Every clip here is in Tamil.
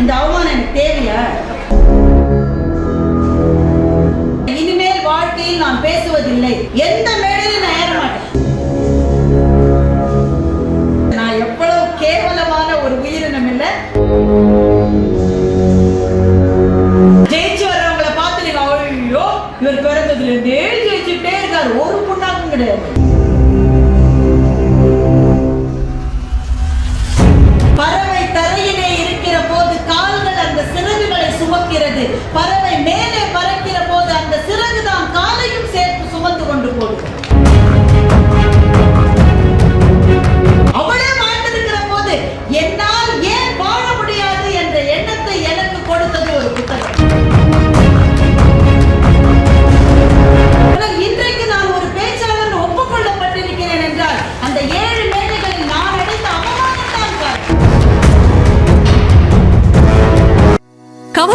இந்த அவமானம் எனக்கு தேவையா? இனிமேல் வாழ்க்கையில் நான் பேசுவதில்லை. எந்த மேடையிலும் நான் ஏற மாட்டேன். நான் எவ்வளவு கேவலமான ஒரு உயிரினம் இல்லை. ஜெயிச்சு வர்றவங்கள பார்த்து நீங்க ஐயோ இவர் பிறந்ததுல இருந்தே ஜெயிச்சுட்டே இருக்காரு. ஒரு புண்ணாக்கும் கிடையாது. பறவை தரையிலே சிறகுகளை சுமக்கிறது. பறவை மேலே பறக்கிற போது அந்த சிறகு தான் காலையும் சேர்த்து சுமந்து கொண்டு போகும்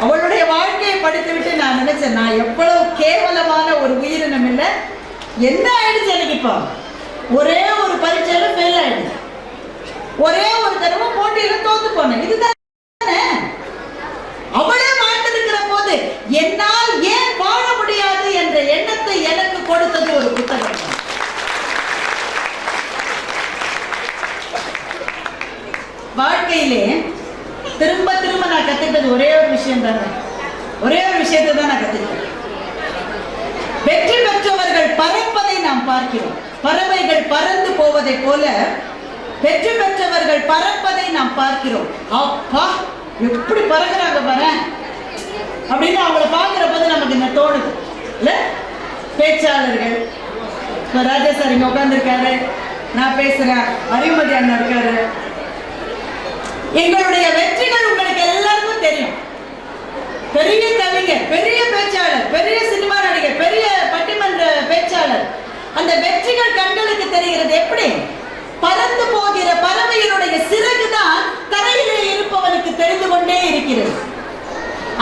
அவளுடைய வாழ்க்கையை படித்துவிட்டு நான் நினைச்சேன் நான் எவ்வளவு கேவலமான ஒரு உயிரினம் இல்லை. என்ன ஆயிடுச்சு எனக்கு இப்போ? ஒரே ஒரு பரீட்சையில ஃபெயில் ஆயிடுச்சு. ஒரே ஒரு தடவை போட்டியில தோத்து போனேன். இதுதான் அவளே வாழ்ந்திருக்கிற போது என்னால் ஏன் வாழ முடியாது என்ற எண்ணத்தை எனக்கு கொடுத்தது ஒரு புத்தகம் தான். வாழ்க்கையிலே திரும்ப திரும்ப நான் கத்துக்கிட்டது ஒரே ஒரு விஷயம் தானே ஒரே ஒரு விஷயத்தை தான் நான் கத்துக்கிறேன் வெற்றி பெற்றவர்கள் பறப்பதை நாம் பார்க்கிறோம். பறவைகள் பறந்து போவதை போல வெற்றி பெற்றவர்கள் பறப்பதை நாம் பார்க்கிறோம். அப்பா எப்படி பறக்குறாங்க பாரு. அப்படின்னு அவங்கள பார்க்கிற போது நமக்கு என்ன தோணுது. இல்ல? பேச்சாளர்கள். இப்போ ராஜா சார் இங்க உட்காந்துருக்காரு நான் பேசுறேன். அறிவுமதி அண்ணா இருக்காரு. எங்களுடைய வெற்றிகள் உங்களுக்கு எல்லாருக்கும் தெரியும். பெரிய கவிஞர் பெரிய பேச்சாளர் பெரிய சினிமா நடிகர் பெரிய பட்டிமன்ற பேச்சாளர். அந்த வெற்றிகள் கண்களுக்கு தெரிகிறது எப்படி? பறந்து போகிற பறவையினுடைய சிறகு தான் தரையிலே இருப்பவனுக்கு தெரிந்து கொண்டே இருக்கிறது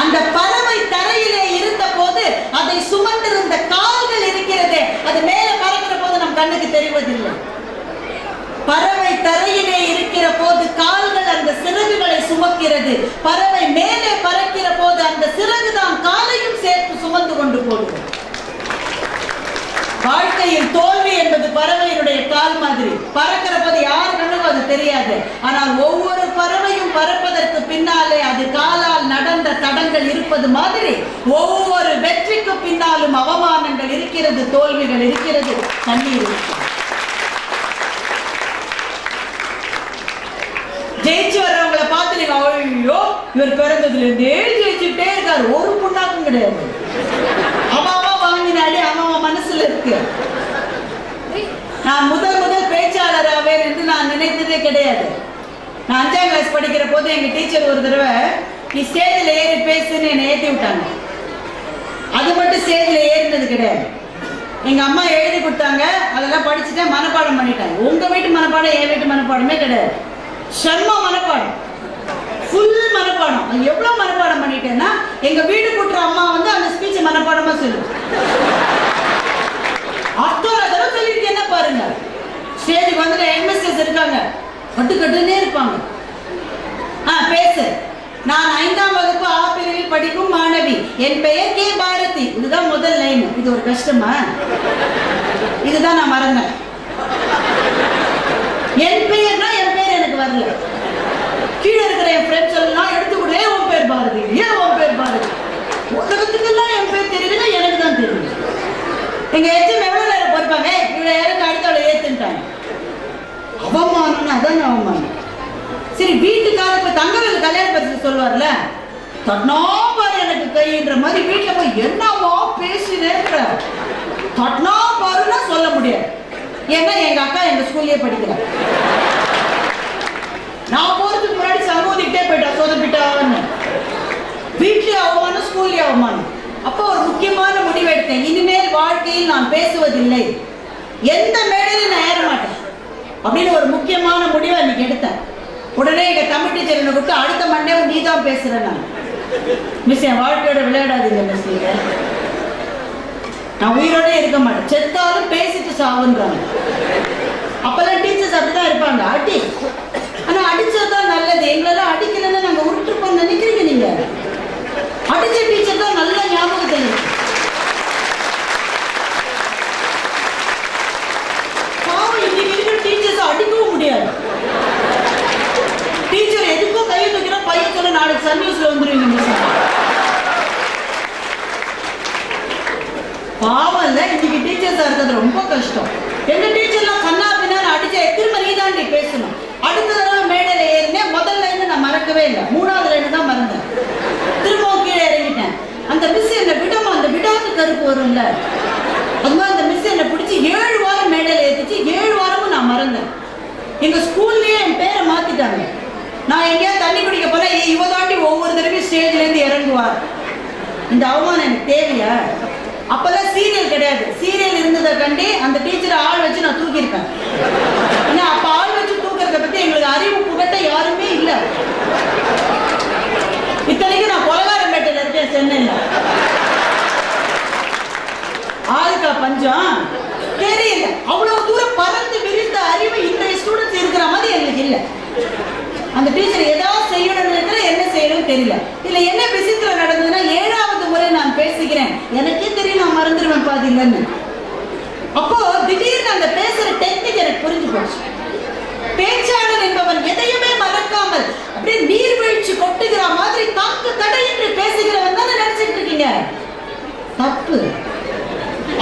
அந்த பறவை தரையிலே இருந்த போது அதை சுமந்திருந்த கால்கள் இருக்கிறது அது மேலே பறக்கிற போது நம் கண்ணுக்கு தெரிவதில்லை பறவை தரையிலே இருக்கிற போது கால்கள் அந்த சிறகுகளை சுமக்கிறது பறவை மேலே பறக்கிற போது அந்த சிறகு தான் காலையும் சேர்த்து சுமந்து கொண்டு போகும் வாழ்க்கையில் தோல்வி என்பது பறவையினுடைய கால் பறக்கிறப்பது யாருக்கும் அது தெரியாது. ஆனால் ஒவ்வொரு பறவையும் பறப்பதற்கு பின்னாலே அது காலால் நடந்த தடங்கள் இருப்பது மாதிரி ஒவ்வொரு வெற்றிக்கு பின்னாலும் அவமானங்கள் இருக்கிறது தோல்விகள் இருக்கிறது தண்ணீர் இருக்கிறது. ஜெயிச்சு வர்றவங்கள பார்த்து நீங்க ஐயோ இவர் பிறந்ததுல இருந்தே ஜெயிச்சுட்டே இருக்காரு. ஒரு புண்ணாக்கும் கிடையாது. அம்மாவா வாங்கினாலே அம்மாவா மனசுல இருக்கு. நான் முதல் முதல் பேச்சாளர் ஆவேன் என்று நான் நினைத்ததே கிடையாது. நான் அஞ்சாம் கிளாஸ் படிக்கிற போது எங்க டீச்சர் ஒரு தடவை நீ ஸ்டேஜில் ஏறி பேசுன்னு என்னை ஏற்றி விட்டாங்க. அது மட்டும் ஸ்டேஜில் ஏறினது கிடையாது. எங்க அம்மா எழுதி கொடுத்தாங்க அதெல்லாம் படிச்சுட்டேன் மனப்பாடம் பண்ணிட்டாங்க. உங்க வீட்டு மனப்பாடம் என் வீட்டு மனப்பாடமே கிடையாது. சர்மா மனப்பாடம். ஃபுல் மனப்பாடம். அது எவ்வளவு மனப்பாடம் பண்ணிட்டேன்னா எங்க வீடு கூட்டுற அம்மா வந்து அந்த ஸ்பீச் மனப்பாடமா சொல்லும் அத்தனை தடவை சொல்லியிருக்கேன்னா பாருங்க ஸ்டேஜுக்கு வந்து எம்எஸ்எஸ் இருக்காங்க. கட்டு கட்டுன்னே இருப்பாங்க. ஆ பேசு. நான் ஐந்தாம் வகுப்பு ஆ பிரிவில் படிக்கும் மாணவி. என் பெயர் கே பாரதி. இதுதான் முதல் லைன் இது ஒரு கஷ்டமா? இதுதான் நான் மறந்தேன். என் பெயர்னா என் பேர் எனக்கு வரல. கீழே இருக்கிற என் ஃப்ரெண்ட்ஸ் எல்லாம் எடுத்து ஏன் உன் பேர் பாரதி. ஏன் உன் பேர் பாரதி? உலகத்துக்கெல்லாம் என் பேர் தெரியுதுன்னா எனக்கு தான் தெரியும். எங்க எச்சம் எவ்வளவு நேரம் பொறுப்பாங்க இவ்வளவு நேரம் யாரும் அடுத்தவளை ஏத்துட்டாங்க அவமானம்னா அதாங்க அவமானம்? சரி வீட்டுக்கார இப்ப தங்கவேலு கல்யாணம் பத்தி சொல்லுவார்ல? தன்னா பாரு எனக்கு கைன்ற மாதிரி வீட்டுல போய் என்னவோ பேசினேன்ற தன்னா பாருன்னா சொல்ல முடியாது. ஏன்னா எங்க அக்கா எங்க ஸ்கூல்லயே படிக்கிறார் நான் போறதுக்கு முன்னாடி சமூகத்துக்கிட்டே போயிட்டா சோதப்பிட்டான்னு வீட்லயே அவமானம் ஸ்கூல்லயே அவமானம். இனிமேல் வாழ்க்கையில் நான் பேசுவதில்லை. எந்த மேடையிலும் நான் ஏற மாட்டேன். அப்படின்னு ஒரு முக்கியமான முடிவை அன்னைக்கு எடுத்தேன். உடனே எங்க தமிழ் டீச்சர் என்ன கூப்பிட்டு அடுத்த மண்டே நீ தான் பேசுறேன் நான். மிஸ் என் வாழ்க்கையோட விளையாடாதீங்க மிஸ் நீங்க. நான் உயிரோட இருக்க மாட்டேன். செத்தாலும் பேசிட்டு சாவுன்றாங்க அப்பெல்லாம் டீச்சர்ஸ் அப்படிதான் இருப்பாங்க. அடி. ஆனா அடிச்சதுதான் நல்லது. எங்களெல்லாம் அடிக்கலன்னா நாங்க உருட்டுப்போம் நினைக்கிறீங்க நீங்க. அடிச்ச டீச்சர் தான் நல்ல ஞாபகத்தில் இருக்கு பாவம் இன்னைக்கு இருக்கிற டீச்சர்ஸ் அடிக்கவும் முடியாது டீச்சர் எதுக்கோ கை தூக்கினா பையன் சொல்ல நாளைக்கு சன் நியூஸ்ல வந்துருவீங்க மிஸ் பாவம் இல்ல இன்னைக்கு இருக்கிறது ரொம்ப கஷ்டம். எங்க டீச்சர்லாம் கண்ணா பின்னா அடிச்சா திரும்ப நீ தான் நீ பேசணும்? அடுத்த தடவை மேடையில ஏறினேன் முதல்ல இருந்து நான் மறக்கவே இல்லை. மூணாவது லைன் தான் மறந்தேன். திரும்பவும் கீழே இறங்கிட்டேன். அந்த மிஸ் என்னை விடமா அந்த விடாது கருப்பு வரும்ல? அது மாதிரி அந்த மிஸ் என்னை பிடிச்சி ஏழு வாரம் மேடையில ஏத்திச்சு ஏழு வாரமும் நான் மறந்தேன். எங்க ஸ்கூல்லயே என் பேரை மாத்திட்டாங்க. நான் எங்கேயாவது தண்ணி குடிக்க போனா இவ தாண்டி ஒவ்வொரு தடவையும் ஸ்டேஜ்ல இருந்து இறங்குவார் இந்த அவமானம் எனக்கு தேவையா? அப்பெல்லாம் சீரியல் கிடையாது. சீரியல் இருந்ததை கண்டி அந்த டீச்சரை ஆள் வச்சு நான் தூக்கியிருப்பேன். ஏன்னா அப்ப ஆள் வச்சு தூக்குறத பத்தி எங்களுக்கு அறிவு புகட்ட யாருமே இல்ல. இத்தனைக்கு நான் கொலகாரம்பேட்டையில இருக்கேன் சென்னையில. ஆளுக்கா பஞ்சம்? தெரியல. அவ்வளவு தூரம் பறந்து விரிந்த அறிவு இன்றைய ஸ்டூடெண்ட்ஸ் இருக்கிற மாதிரி எங்களுக்கு இல்ல அந்த டீச்சர் ஏதாவது செய்யணும்னு இருக்கிற என்ன செய்யணும் தெரியல இல்ல என்ன விசித்திரம் நடந்ததுன்னா ஏழாவது முறை நான் பேசுகிறேன் எனக்கே தெரியும் நான் மறந்துடுவேன் பாதி இல்லைன்னு அப்போ திடீர்னு அந்த பேசுற டெக்னிக் எனக்கு புரிஞ்சு போச்சு பேச்சாளர் என்பவன் எதையுமே மறக்காமல் அப்படியே நீர்வீழ்ச்சி கொட்டுகிற மாதிரி தாக்கு தடையின்றி பேசுகிறவன் தானே நினைச்சிட்டு இருக்கீங்க தப்பு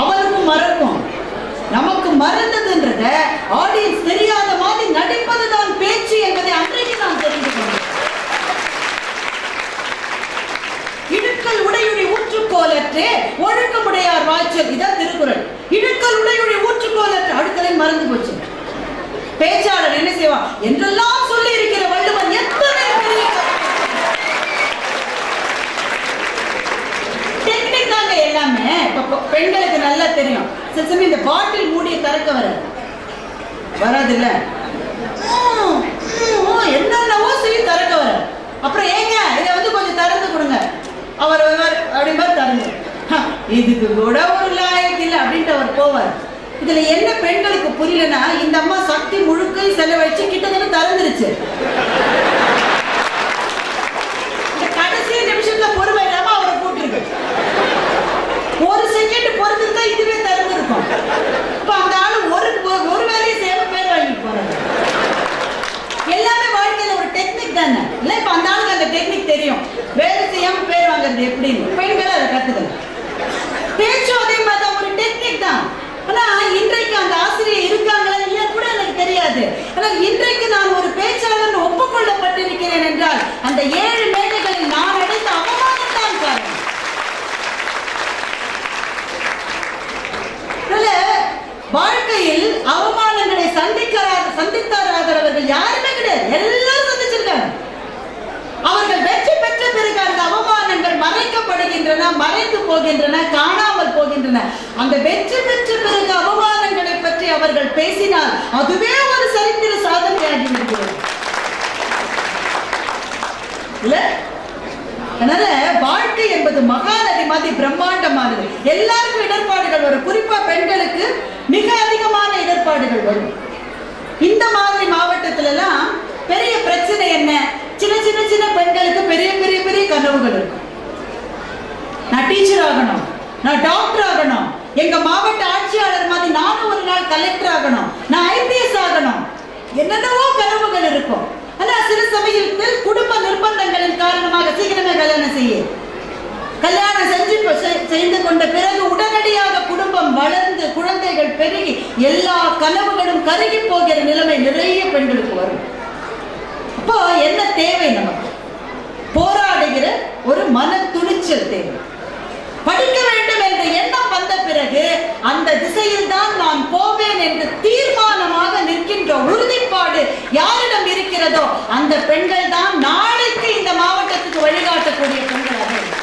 அவனுக்கும் மறக்கும் நமக்கு மறந்ததுன்றத ஆடியன்ஸ் தெரியாத மாதிரி நடிப்பதுதான் பேச்சு என்பதை அன்றைக்கு நான் தெரிந்து கொண்டேன் இடுக்கல் உடையுடி ஊற்றுக்கோலற்றே ஒழுக்கமுடையார் வாய்ச்சல் இதான் திருக்குறள். இழுக்கல் உடையுடைய ஊற்றுக்கோல் அடுத்தலை மறந்து போச்சு. பேச்சாளர் என்ன செய்வான் என்றெல்லாம் சொல்லி இருக்கிற வள்ளுவன் எத்தனை பெரிய டெக்னிக் தாங்க எல்லாமே. இப்ப பெண்களுக்கு நல்லா தெரியும். சில இந்த பாட்டில் மூடிய திறக்க வராது. வராது இல்ல என்னென்னவோ சொல்லி திறக்க வராது. அப்புறம் ஏங்க இதை வந்து கொஞ்சம் திறந்து கொடுங்க. அவர் வருவார் அப்படி மாதிரி திறந்து "ஹ, இதுக்கு கூட ஒரு லாயக்கு இல்லை அப்படின்ட்டு அவர் போவார். இதுல என்ன பெண்களுக்கு புரியலன்னா இந்த அம்மா சக்தி முழுக்க செலவழிச்சு கிட்டத்தட்ட திறந்துருச்சு. இந்த கடைசி நிமிஷத்துல பொறுமை இல்லாம அவரை கூட்டிருக்கு. ஒரு செகண்ட் பொறுத்திருந்தா இதுவே திறந்துருக்கும். இப்ப அந்த ஆளு ஒரு ஒரு வேலையை சேவை பேர் வாங்கிட்டு போறாங்க எல்லாமே வாழ்க்கையில ஒரு டெக்னிக் தானே. இல்ல இப்ப அந்த ஆளுக்கு அந்த டெக்னிக் தெரியும். வேலை செய்யாம பேர் வாங்குறது எப்படின்னு. பெண்கள் அதை கத்துக்கணும் பேச்சும் அதே மாதிரி தான் ஒரு டெக்னிக் தான் ஆனா இன்றைக்கு அந்த ஆசிரியர் இருக்காங்களா இல்லையா கூட எனக்கு தெரியாது. ஆனால் இன்றைக்கு நான் ஒரு பேச்சாளர் ஒப்புக்கொள்ளப்பட்டிருக்கிறேன் என்றால் அந்த ஏழு மேடைகளில் நான் அடைந்த அவமானம் தான் காரணம். வாழ்க்கையில் அவமானங்களை சந்திக்கிறார் சந்தித்தாராதவர்கள் யாருமே கிடையாது. எல்லாரும் சந்திச்சிருக்காங்க. அவர்கள் வெற்றி பெற்ற பிறகு அந்த அவமானம் மறைக்கப்படுகின்றன மறைத்து போகின்றன காணாமல் போகின்றன. அந்த வெற்றி பெற்ற பிறகு அவமானங்களை பற்றி அவர்கள் பேசினால் அதுவே ஒரு சரித்திர சாதனையாகி இருக்கிறது இல்ல? அதனால வாழ்க்கை என்பது மகாநதி மாதிரி பிரம்மாண்டமானது. எல்லாருக்கும் இடர்பாடுகள் வரும். குறிப்பா பெண்களுக்கு மிக அதிகமான இடர்பாடுகள் வரும். இந்த மாதிரி மாவட்டத்துல எல்லாம் பெரிய பிரச்சனை என்ன? சின்ன சின்ன சின்ன பெண்களுக்கு பெரிய பெரிய பெரிய கனவுகள் இருக்கும். நான் டீச்சர் ஆகணும். நான் டாக்டர் ஆகணும். எங்க மாவட்ட ஆட்சியாளர் மாதிரி நானும் ஒரு நாள் கலெக்டர் ஆகணும். நான் ஐபிஎஸ் ஆகணும். என்னென்னவோ கனவுகள் இருக்கும். ஆனா சில சமயத்தில் குடும்ப நிர்பந்தங்களின் காரணமாக சீக்கிரமே கல்யாணம் செய்ய. கல்யாணம் செஞ்சு செ- செய்து கொண்ட பிறகு உடனடியாக குடும்பம் வளர்ந்து குழந்தைகள் பெருகி எல்லா கனவுகளும் கருகி போகிற நிலைமை நிறைய பெண்களுக்கு வரும். அப்போ என்ன தேவை நமக்கு? போராடுகிற ஒரு மன துணிச்சல் தேவை. படிக்க வேண்டும் என்ற எண்ணம் வந்த பிறகு அந்த திசையில் தான் நான் போவேன் என்று தீர்மானமாக நிற்கின்ற உறுதிப்பாடு யாரிடம் இருக்கிறதோ அந்த பெண்கள் தான் நாளைக்கு இந்த மாவட்டத்துக்கு வழிகாட்டக்கூடிய பெண்களாக இருக்கிறார்கள்.